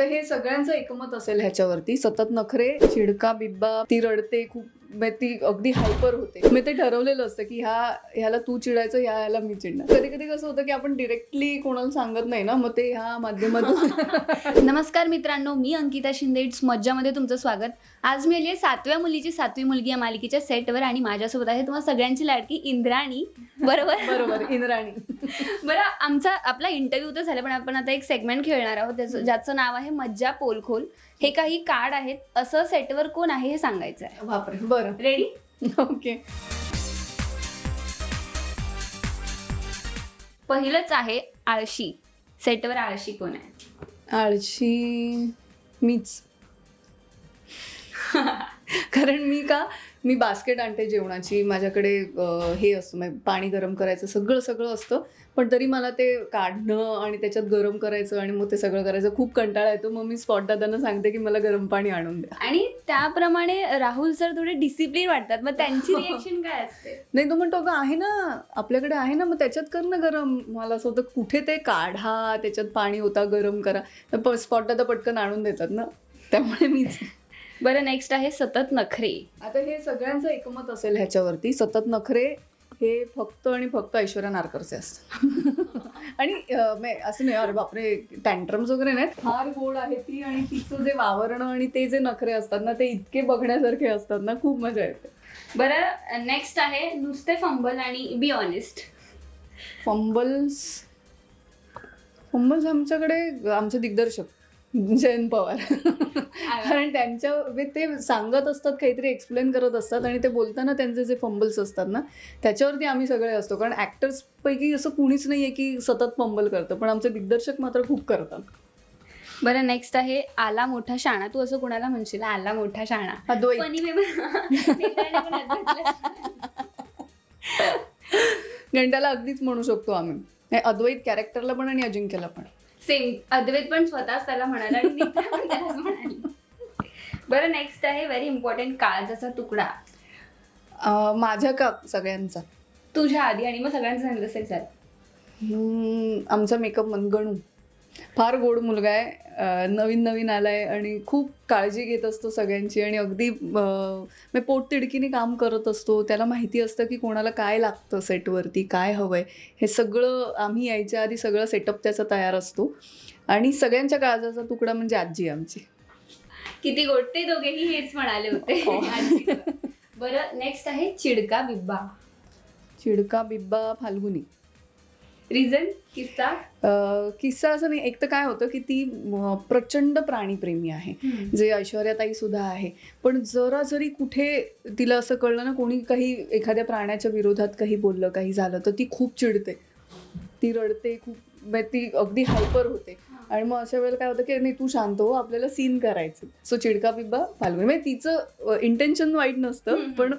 आता हे सगळ्यांचं एकमत असेल ह्याच्यावरती. सतत नखरे चिडका बिब्बा ती रडते खूप. ती अगदी हायपर होते. मी ते ठरवलेलं असतं की ह्या ह्याला तू चिडायचं ह्या ह्याला मी चिडणार. कधी कधी कसं होतं की आपण डिरेक्टली कोणाला सांगत नाही ना मग ते ह्या माध्यमातून. नमस्कार मित्रांनो मी अंकिता शिंदे. इट्स मज्जामध्ये तुमचं स्वागत. आज मी आली आहे सातव्या मुलीची सातवी मुलगी या मालिकेच्या सेटवर आणि माझ्यासोबत आहे तुम्हाला सगळ्यांची लाडकी इंद्राणी. बरोबर? बरोबर इंद्राणी. बरं आमचा आपला इंटरव्ह्यू तर झाला पण आपण आता एक सेगमेंट खेळणार आहोत. त्याचं ज्याचं नाव आहे मज्जा पोलखोल. हे काही कार्ड आहेत. असं सेटवर कोण आहे हे सांगायचं आहे. बापरे. बरं. रेडी ओके पहिलंच आहे आळशी. सेटवर आळशी कोण आहे? आळशी मीच. कारण मी का मी बास्केट आणते जेवणाची माझ्याकडे हे असतं म्हणजे पाणी गरम करायचं सगळं सगळं असतं. पण तरी मला ते काढणं आणि त्याच्यात गरम करायचं आणि मग ते सगळं करायचं खूप कंटाळा येतो. मग मी स्पॉट दादांना सांगते की मला गरम पाणी आणून द्या. आणि त्याप्रमाणे राहुल सर थोडे डिसिप्लिन वाटतात. मग त्यांची रिएक्शन काय असते? नाही तो म्हणतो अगं आहे ना आपल्याकडे आहे ना मग त्याच्यात कर ना गरम. मला असं होतं कुठे ते काढा त्याच्यात पाणी होता गरम करा. स्पॉट दादा पटकन आणून देतात ना. त्यामुळे मीच बरं नेक्स्ट आहे सतत नखरे. आता हे सगळ्यांचं एकमत असेल ह्याच्यावरती. सतत नखरे हे फक्त आणि फक्त ऐश्वर्या नारकरचे असतात. आणि असं नाही अरे बापरे टँट्रम्स वगैरे नाहीत. फार गोड आहे ती आणि तिचं जे वावरणं आणि ते जे नखरे असतात ना ते इतके बघण्यासारखे असतात ना खूप मजा येते. बरं नेक्स्ट आहे नुसते फंबल आणि बी ऑनेस्ट फंबल्स फंबल्स आमच्याकडे आमचे दिग्दर्शक जयंत पवार. कारण त्यांच्या ते सांगत असतात काहीतरी एक्सप्लेन करत असतात आणि ते बोलताना त्यांचे जे फंबल्स असतात ना त्याच्यावरती आम्ही सगळे असतो. कारण ॲक्टर्सपैकी असं कुणीच नाही आहे की सतत फंबल करतं पण आमचे दिग्दर्शक मात्र खूप करतात. बरं नेक्स्ट आहे आला मोठा शाणा. तू असं कुणाला म्हणशील? आला मोठा शाणा. घंट्याला अगदीच म्हणू शकतो आम्ही. अद्वैत कॅरेक्टरला पण आणि अजिंक्यला पण. सेम अद्वैत पण स्वतःच त्याला म्हणाला बरं नेक्स्ट आहे व्हेरी इम्पॉर्टंट काळजाचा तुकडा. अं, माझ्या का सगळ्यांचा? तुझ्या आधी आणि मग सगळ्यांचं सांगितलं असेल हम्म, आमचा मेकअप मन गणू फार गोड मुलगा आहे अं, नवीन नवीन आलाय आणि खूप काळजी घेत असतो सगळ्यांची आणि अगदी अं, म्हणजे पोटतिडकीने काम करत असतो. त्याला माहिती असतं की कोणाला काय लागतं सेटवरती काय हवंय. हे सगळं आम्ही यायच्या आधी सगळं सेटअप त्याचा तयार असतो. आणि सगळ्यांच्या काळजाचा तुकडा म्हणजे आजी आहे आमची. किती गोड ते दोघेही हेच म्हणाले होते. हो. बरं नेक्स्ट आहे चिडका बिब्बा. चिडका बिब्बा फाल्गुनी. रिझन किस्सा? अं, किस्सा असं नाही एक तर काय होतं की ती प्रचंड प्राणीप्रेमी आहे. जे ऐश्वर्याताई सुद्धा आहे. पण जरा जरी कुठे तिला असं कळलं ना कोणी काही एखाद्या प्राण्याच्या विरोधात काही बोललं काही झालं तर ती खूप चिडते. ती रडते खूप. ती अगदी हायपर होते. आणि मग अशा वेळेला काय होतं की नाही तू शांत हो आपल्याला सीन करायचं. सो चिडका बिब्बा फाल्गुनी. म्हणजे तिचं इंटेन्शन वाईट नसतं. पण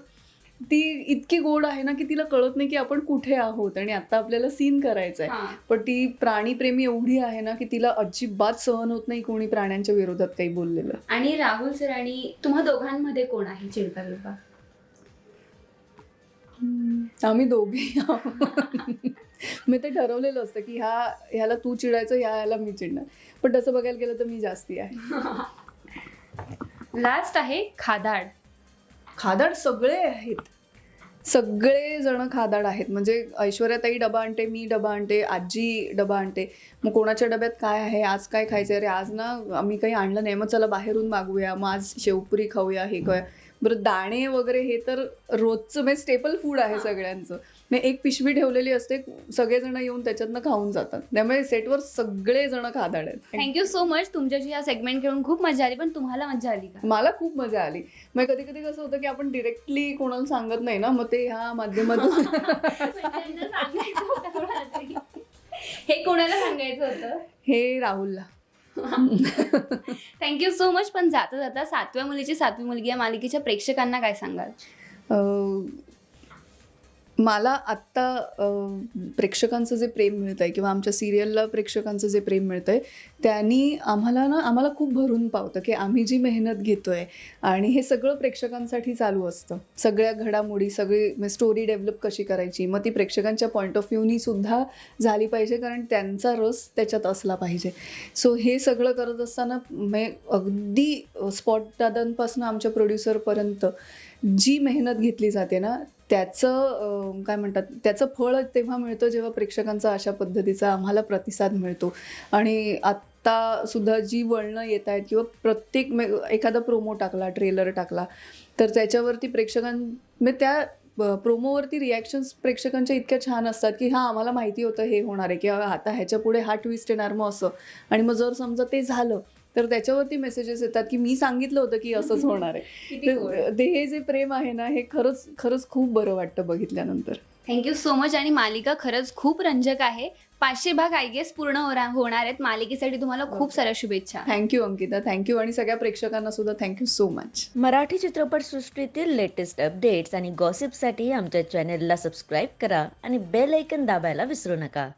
ती इतकी गोड आहे ना की तिला कळत नाही की आपण कुठे आहोत आणि आता आपल्याला सीन करायचं आहे. पण ती प्राणीप्रेमी एवढी आहे ना की तिला अजिबात सहन होत नाही कोणी प्राण्यांच्या विरोधात काही बोललेलं. आणि राहुल सर आणि तुम्हा दोघांमध्ये कोण आहे चिडका बिब्बा? आम्ही दोघे मी ते ठरवलेलं असतं की ह्या ह्याला तू चिडायचं ह्या ह्याला मी चिडणार. पण तसं बघायला गेलं तर मी जास्ती आहे. लास्ट आहे खादाड. खादाड सगळे आहेत. सगळे जण खादाड आहेत. म्हणजे ऐश्वर्याताई डबा आणते मी डबा आणते आजी डबा आणते. मग कोणाच्या डब्यात काय आहे आज काय खायचं अरे आज ना आम्ही काही आणलं नाही. मग चला बाहेरून मागूया. मग आज शेवपुरी खाऊया हे खाऊया. बरं दाणे वगैरे हे तर रोजचं म्हणजे स्टेपल फूड आहे सगळ्यांचं. मग एक पिशवी ठेवलेली असते सगळेजण येऊन त्याच्यातनं खाऊन जातात. त्यामुळे सेटवर सगळे जण खादाड आहेत. थँक्यू सो मच तुमच्याशी हा सेगमेंट खेळून खूप मजा आली पण तुम्हाला मजा आली का? मला खूप मजा आली. मग कधी कधी कसं होतं की आपण डिरेक्टली कोणाला सांगत नाही ना मग ते ह्या माध्यमातून हे कोणाला सांगायचं होतं? हे राहुलला. थँक्यू सो मच पण जाता जाता सातव्या मुलीची सातवी मुलगी या मालिकेच्या प्रेक्षकांना काय सांगाल? मला आत्ता प्रेक्षकांचं जे प्रेम मिळतं आहे किंवा आमच्या सिरियलला प्रेक्षकांचं जे प्रेम मिळतं आहे त्यांनी आम्हाला ना आम्हाला खूप भरून पावतं की आम्ही जी मेहनत घेतो आहे आणि हे सगळं प्रेक्षकांसाठी चालू असतं. सगळ्या घडामोडी सगळी स्टोरी डेव्हलप कशी करायची मग ती प्रेक्षकांच्या पॉईंट ऑफ व्ह्यूनी सुद्धा झाली पाहिजे कारण त्यांचा रस त्याच्यात असला पाहिजे. सो हे सगळं करत असताना मे अगदी स्पॉट दादांपासून आमच्या प्रोड्युसरपर्यंत जी मेहनत घेतली जाते ना त्याचं काय म्हणतात त्याचं फळ तेव्हा मिळतं जेव्हा प्रेक्षकांचा अशा पद्धतीचा आम्हाला प्रतिसाद मिळतो. आणि आत्ता सुद्धा जी वळणं येत आहेत किंवा प्रत्येक मे एखादा प्रोमो टाकला ट्रेलर टाकला तर त्याच्यावरती प्रेक्षकां म्हणजे त्या प्रोमोवरती रिॲक्शन्स प्रेक्षकांच्या इतक्या छान असतात की हां आम्हाला माहिती होतं हे होणार आहे किंवा आता ह्याच्या पुढे हा ट्विस्ट येणार मग असं. आणि मग जर समजा ते झालं तर त्याच्यावरती मेसेजेस येतात की मी सांगितलं होतं की असंच होणार आहे. तर ते हे जे प्रेम आहे ना हे खरंच खरंच खूप बरं वाटतं बघितल्यानंतर. थँक्यू सो मच आणि मालिका खरंच खूप रंजक आहे. पाचशे भाग आय गेस पूर्ण होरा- होणार आहेत. मालिकेसाठी तुम्हाला खूप साऱ्या शुभेच्छा. थँक्यू अंकिता. थँक्यू आणि सगळ्या प्रेक्षकांना सुद्धा thank you so much Marathi चित्रपटसृष्टीतील लेटेस्ट अपडेट्स आणि गॉसिपसाठी आमच्या चॅनेलला सबस्क्राईब करा. आणि बेल ऐकन दाबायला विसरू नका.